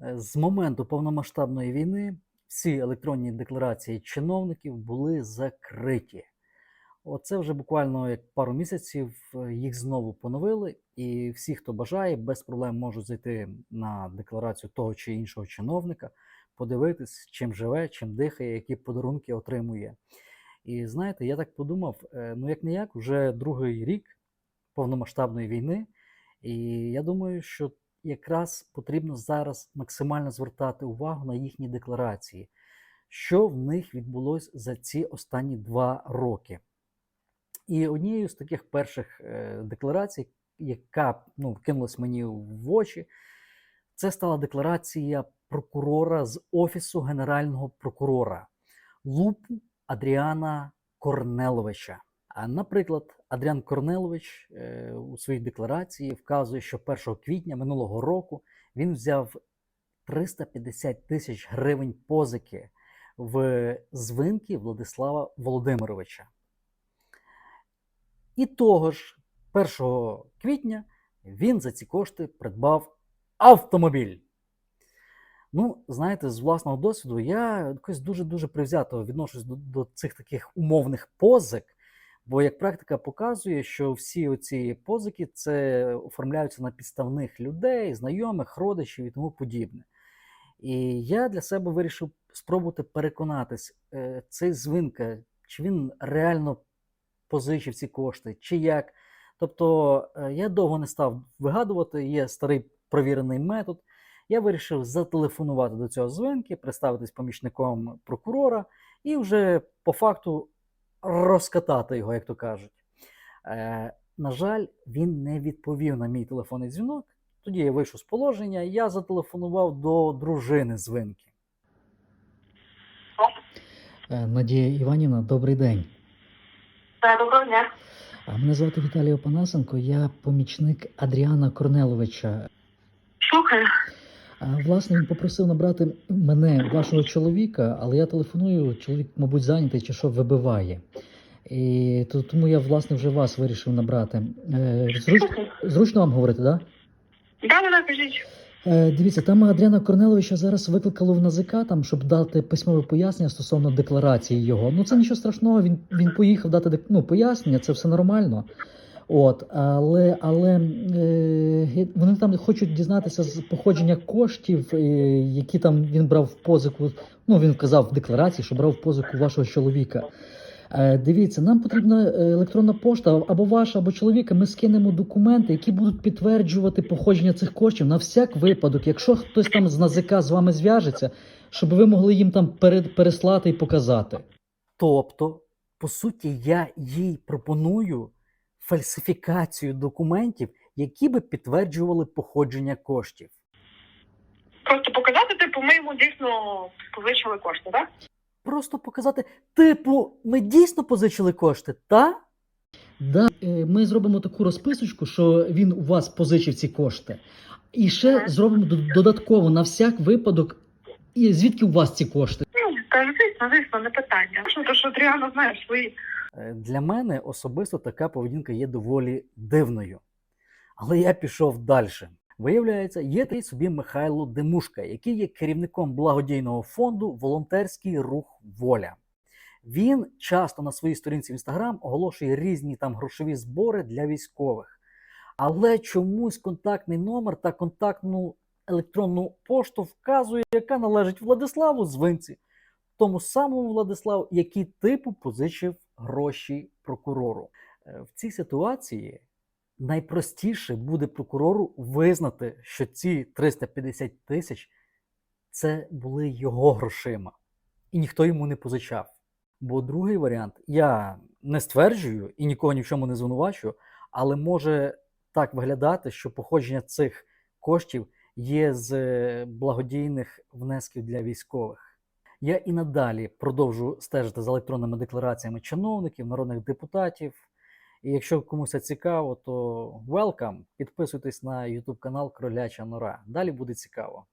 Е, З моменту повномасштабної війни всі електронні декларації чиновників були закриті. Оце вже буквально як пару місяців е, їх знову поновили, і всі, хто бажає, без проблем можуть зайти на декларацію того чи іншого чиновника, подивитись, чим живе, чим дихає, які подарунки отримує. І знаєте, я так подумав: е, ну як не як, вже другий рік повномасштабної війни, і я думаю, що якраз потрібно зараз максимально звертати увагу на їхні декларації, що в них відбулося за ці останні два роки. І однією з таких перших е, декларацій, яка ну, кинулась мені в очі, це стала декларація прокурора з Офісу Генерального прокурора Лупу Адріана Корнеловича. Наприклад, Адріан Корнелович е, у своїй декларації вказує, що 1 квітня минулого року він взяв 350 тисяч гривень позики в звинки Владислава Володимировича. І того ж 1 квітня він за ці кошти придбав автомобіль. Ну, знаєте, з власного досвіду я якось дуже-дуже привзято відношусь до, до цих таких умовних позик, бо як практика показує, що всі оці позики це оформляються на підставних людей, знайомих, родичів і тому подібне. І я для себе вирішив спробувати переконатись, е, цей звинка, чи він реально позичив ці кошти, чи як. Тобто е, я довго не став вигадувати, є старий провірений метод. Я вирішив зателефонувати до цього звинки, представитись помічником прокурора і вже по факту розкатати його, як то кажуть. Е, на жаль, він не відповів на мій телефонний дзвінок. Тоді я вийшов з положення, і я зателефонував до дружини звинки. Е, Надія Іванівна, добрий день. Так, доброго дня. А Мене звати Віталій Опанасенко, я помічник Адріана Корнеловича. Слухаю. Власне, він попросив набрати мене, вашого чоловіка, але я телефоную, чоловік, мабуть, зайнятий чи що вибиває. І то- тому я, власне, вже вас вирішив набрати. Е, Зруч, зручно вам говорити, так? Да? Да, да, кажіть. Е, Дивіться, там Адріана Корнеловича зараз викликало в НАЗК, там, щоб дати письмове пояснення стосовно декларації його. Ну це нічого страшного. Він він поїхав дати ну, пояснення, це все нормально. От, але але е, вони там хочуть дізнатися з походження коштів, е, які там він брав в позику. Ну він вказав в декларації, що брав в позику вашого чоловіка. Е, Дивіться, нам потрібна е, електронна пошта або ваша, або чоловіка. Ми скинемо документи, які будуть підтверджувати походження цих коштів на всяк випадок, якщо хтось там з НАЗК з вами зв'яжеться, щоб ви могли їм там переслати і показати. Тобто, по суті, я їй пропоную фальсифікацію документів, які би підтверджували походження коштів. Просто показати, типу, ми йому дійсно позичили кошти, так? Просто показати, типу, ми дійсно позичили кошти, та? Да, е, ми зробимо таку розписочку, що він у вас позичив ці кошти. І ще зробимо додатково на всяк випадок, і звідки у вас ці кошти. Ну, та звісно, звісно, не питання. Що то, що Тріана знає свої. Е, Для мене особисто така поведінка є доволі дивною. Але я пішов далі. Виявляється, є такий собі Михайло Демушка, який є керівником благодійного фонду Волонтерський рух Воля. Він часто на своїй сторінці в інстаграм оголошує різні там грошові збори для військових. Але чомусь контактний номер та контактну електронну пошту вказує, яка належить Владиславу Звинці, тому самому Владиславу, який типу позичив гроші прокурору. Е, В цій ситуації найпростіше буде прокурору визнати, що ці 350 тисяч це були його грошима, і ніхто йому не позичав. Бо другий варіант я не стверджую і нікого ні в чому не звинувачую, але може так виглядати, що походження цих коштів є з е, благодійних внесків для військових. Я і надалі продовжу стежити за електронними деклараціями чиновників, народних депутатів. І якщо комусь це цікаво, то welcome, підписуйтесь на YouTube канал Кроляча Нора. Далі буде цікаво.